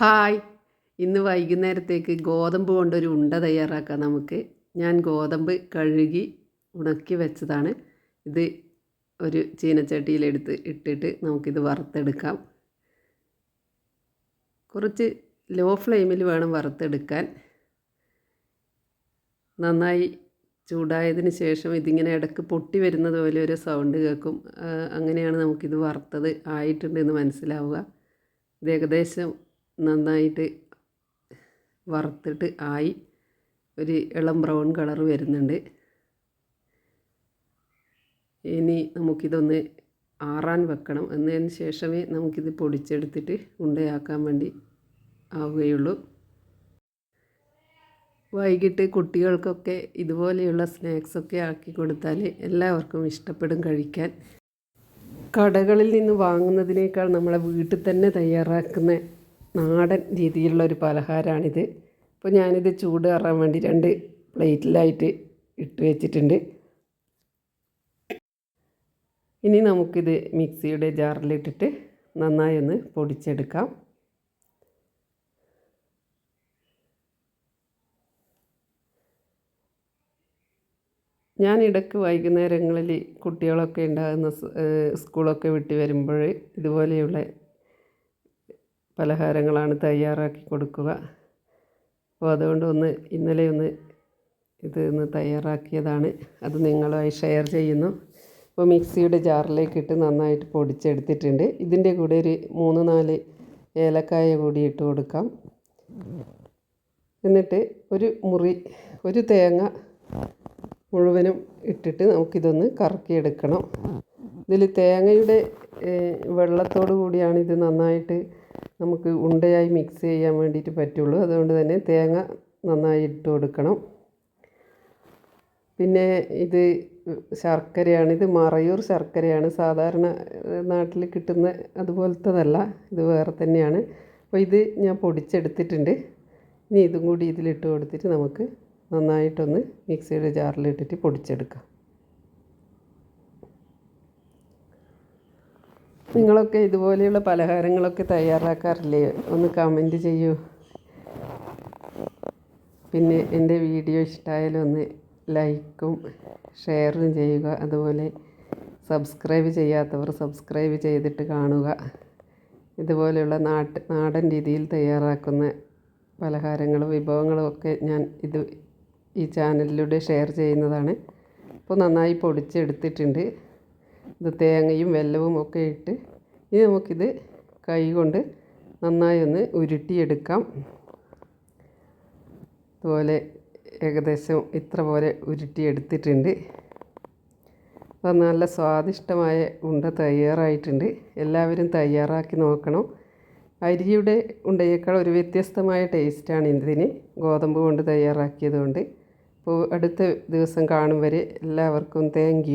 Hi. ഇന്ന് വൈകുന്നേരത്തേക്ക് ഗോതമ്പ് കൊണ്ടൊരു ഉണ്ട തയ്യാറാക്കാം നമുക്ക്. ഞാൻ ഗോതമ്പ് കഴുകി ഉണക്കി വെച്ചതാണ്. ഇത് ഒരു ചീനച്ചട്ടിയിലെടുത്ത് ഇട്ടിട്ട് നമുക്കിത് വറുത്തെടുക്കാം. കുറച്ച് ലോ ഫ്ലെയിമിൽ വേണം വറുത്തെടുക്കാൻ. നന്നായി ചൂടായതിന് ശേഷം ഇതിങ്ങനെ ഇടയ്ക്ക് പൊട്ടി വരുന്നത് പോലെ ഒരു സൗണ്ട് കേൾക്കും. അങ്ങനെയാണ് നമുക്കിത് വറുത്തത് ആയിട്ടുണ്ടെന്ന് മനസ്സിലാവുക. ഇത് ഏകദേശം നന്നായിട്ട് വറുത്തിട്ട് ആയി ഒരു ഇളം ബ്രൗൺ കളർ വരുന്നുണ്ട്. ഇനി നമുക്കിതൊന്ന് ആറാൻ വെക്കണം. എന്നതിന് ശേഷമേ നമുക്കിത് പൊടിച്ചെടുത്തിട്ട് ഉണ്ടയാക്കാൻ വേണ്ടി ആവുകയുള്ളൂ. വൈകിട്ട് കുട്ടികൾക്കൊക്കെ ഇതുപോലെയുള്ള സ്നാക്സൊക്കെ ആക്കി കൊടുത്താൽ എല്ലാവർക്കും ഇഷ്ടപ്പെടും കഴിക്കാൻ. കടകളിൽ നിന്ന് വാങ്ങുന്നതിനേക്കാൾ നമ്മളെ വീട്ടിൽ തന്നെ തയ്യാറാക്കുന്ന നാടൻ രീതിയിലുള്ള ഒരു പലഹാരമാണിത് അപ്പോൾ ഞാനിത് ചൂട് കയറാൻ വേണ്ടി രണ്ട് പ്ലേറ്റിലായിട്ട് ഇട്ട് വെച്ചിട്ടുണ്ട്. ഇനി നമുക്കിത് മിക്സിയുടെ ജാറിലിട്ടിട്ട് നന്നായി ഒന്ന് പൊടിച്ചെടുക്കാം. ഞാൻ ഇടയ്ക്ക് വൈകുന്നേരങ്ങളിൽ കുട്ടികളൊക്കെ ഉണ്ടാകുന്ന സ്കൂളൊക്കെ വിട്ട് വരുമ്പോൾ ഇതുപോലെയുള്ള പലഹാരങ്ങളാണ് തയ്യാറാക്കി കൊടുക്കുക. അപ്പോൾ അതുകൊണ്ട് ഒന്ന് ഇന്നലെ ഒന്ന് ഇത് ഒന്ന് തയ്യാറാക്കിയതാണ്. അത് നിങ്ങളുമായി ഷെയർ ചെയ്യുന്നു. അപ്പോൾ മിക്സിയുടെ ജാറിലേക്ക് ഇട്ട് നന്നായിട്ട് പൊടിച്ചെടുത്തിട്ടുണ്ട്. ഇതിന്റെ കൂടെ ഒരു മൂന്ന് നാല് ഏലക്കായ കൂടി ഇട്ട് കൊടുക്കാം. എന്നിട്ട് ഒരു മുറി ഒരു തേങ്ങ മുഴുവനും ഇട്ടിട്ട് നമുക്കിതൊന്ന് കറക്കിയെടുക്കണം. ഇതിൽ തേങ്ങയുടെ വെള്ളത്തോടു കൂടിയാണ് ഇത് നന്നായിട്ട് നമുക്ക് ഉണ്ടയായി മിക്സ് ചെയ്യാൻ വേണ്ടിയിട്ട് പറ്റുള്ളൂ. അതുകൊണ്ട് തന്നെ തേങ്ങ നന്നായി ഇട്ട് കൊടുക്കണം. പിന്നെ ഇത് ശർക്കരയാണ്. ഇത് മറയൂർ ശർക്കരയാണ്. സാധാരണ നാട്ടിൽ കിട്ടുന്ന അതുപോലത്തതല്ല. ഇത് വേറെ തന്നെയാണ്. അപ്പോൾ ഇത് ഞാൻ പൊടിച്ചെടുത്തിട്ടുണ്ട്. ഇനി ഇതും കൂടി ഇതിലിട്ട് കൊടുത്തിട്ട് നമുക്ക് നന്നായിട്ടൊന്ന് മിക്സിയുടെ ജാറിലിട്ടിട്ട് പൊടിച്ചെടുക്കാം. നിങ്ങളൊക്കെ ഇതുപോലെയുള്ള പലഹാരങ്ങളൊക്കെ തയ്യാറാക്കാറില്ലേ? ഒന്ന് കമന്റ് ചെയ്യൂ. പിന്നെ എന്റെ വീഡിയോ ഇഷ്ടമായാലും ഒന്ന് ലൈക്കും ഷെയറും ചെയ്യുക. അതുപോലെ സബ്സ്ക്രൈബ് ചെയ്യാത്തവർ സബ്സ്ക്രൈബ് ചെയ്തിട്ട് കാണുക. ഇതുപോലെയുള്ള നാട്ട് നാടൻ രീതിയിൽ തയ്യാറാക്കുന്ന പലഹാരങ്ങളും വിഭവങ്ങളും ഒക്കെ ഞാൻ ഇത് ഈ ചാനലിലൂടെ ഷെയർ ചെയ്യുന്നതാണ്. അപ്പോൾ നന്നായി പൊടിച്ചെടുത്തിട്ടുണ്ട്. ഇത് തേങ്ങയും വെല്ലവും ഒക്കെ ഇട്ട് ഇനി നമുക്കിത് കൈ കൊണ്ട് നന്നായി ഒന്ന് ഉരുട്ടിയെടുക്കാം. അതുപോലെ ഏകദേശം ഇത്ര പോലെ ഉരുട്ടിയെടുത്തിട്ടുണ്ട്. അപ്പോൾ നല്ല സ്വാദിഷ്ടമായ ഉണ്ട തയ്യാറായിട്ടുണ്ട്. എല്ലാവരും തയ്യാറാക്കി നോക്കണം. അരിയുടെ ഉണ്ടയേക്കാൾ ഒരു വ്യത്യസ്തമായ ടേസ്റ്റാണ് ഇതിന്. ഗോതമ്പ് കൊണ്ട് തയ്യാറാക്കിയത് കൊണ്ട് അപ്പോൾ അടുത്ത ദിവസം കാണും വരെ എല്ലാവർക്കും താങ്ക്